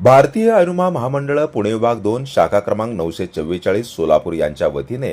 भारतीय अनुमा महामंडळ पुणे विभाग दोन शाखा क्रमांक नऊशे चव्वेचाळीस सोलापूर यांच्या वतीने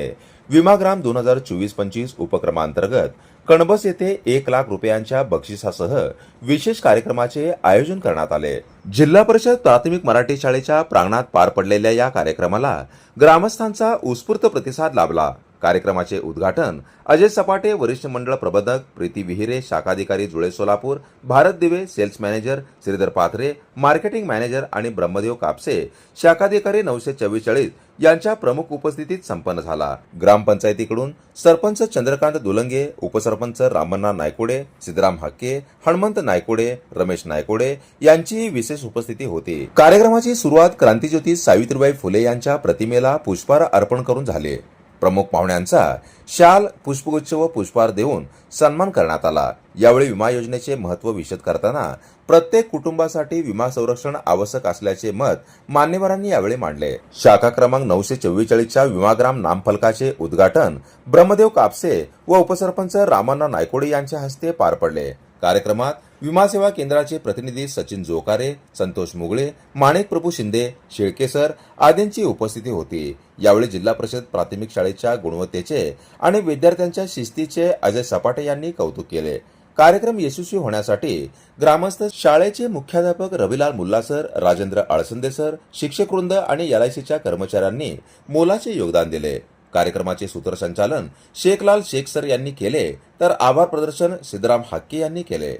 विमाग्राम दोन हजार चोवीस पंचवीस उपक्रमांतर्गत कणबस येथे एक लाख रुपयांच्या बक्षिसासह विशेष कार्यक्रमाचे आयोजन करण्यात आले. जिल्हा परिषद प्राथमिक मराठी शाळेच्या प्रांगणात पार पडलेल्या या कार्यक्रमाला ग्रामस्थांचा उत्स्फूर्त प्रतिसाद लाभला. कार्यक्रमाचे उद्घाटन अजय सपाटे वरिष्ठ मंडळ प्रबंधक Preeti विहिरे शाखाधिकारी Jule Solapur Bharat Dive sales manager Shridhar Pathare marketing manager आणि ब्रह्मदेव कापसे शाखाधिकारी नऊशे चव्वेचाळीस यांच्या प्रमुख उपस्थितीत संपन्न झाला. ग्रामपंचायतीकडून सरपंच चंद्रकांत दुलंगे उपसरपंच रामण्णा नायकोडे सिद्धराम हक्के हनुमंत नायकोडे रमेश नायकोडे यांचीही विशेष उपस्थिती होती. कार्यक्रमाची सुरुवात क्रांतीज्योती सावित्रीबाई फुले यांच्या प्रतिमेला पुष्पहार अर्पण करून झाले. प्रमुख पाहुण्यांचा शाल पुष्पगुच्छ व पुष्पहार देऊन सन्मान करण्यात आला. यावेळी विमा योजनेचे महत्त्व विशद करताना प्रत्येक कुटुंबासाठी विमा संरक्षण आवश्यक असल्याचे मत मान्यवरांनी यावेळी मांडले. शाखा क्रमांक नऊशे चव्वेचाळीसच्या विमाग्राम नामफलकाचे उद्घाटन ब्रह्मदेव कापसे व उपसरपंच रामण्णा नायकोडे यांच्या हस्ते पार पडले. कार्यक्रमात विमा सेवा केंद्राचे प्रतिनिधी सचिन जोकारे संतोष मुगळे माणिक प्रभू शिंदे शेळकेसर आदींची उपस्थिती होती. यावेळी जिल्हा परिषद प्राथमिक शाळेच्या गुणवत्तेचे आणि विद्यार्थ्यांच्या शिस्तीचे अजय सपाटे यांनी कौतुक केले. कार्यक्रम यशस्वी होण्यासाठी ग्रामस्थ शाळेचे मुख्याध्यापक रविलाल मुल्ला सर राजेंद्र आळसंदे सर शिक्षकवृंद आणि एलआयसीच्या कर्मचाऱ्यांनी मोलाचे योगदान दिले. कार्यक्रमाचे सूत्रसंचालन शेखलाल शेख सर यांनी केले तर आभार प्रदर्शन सिद्धराम हाके यांनी केले.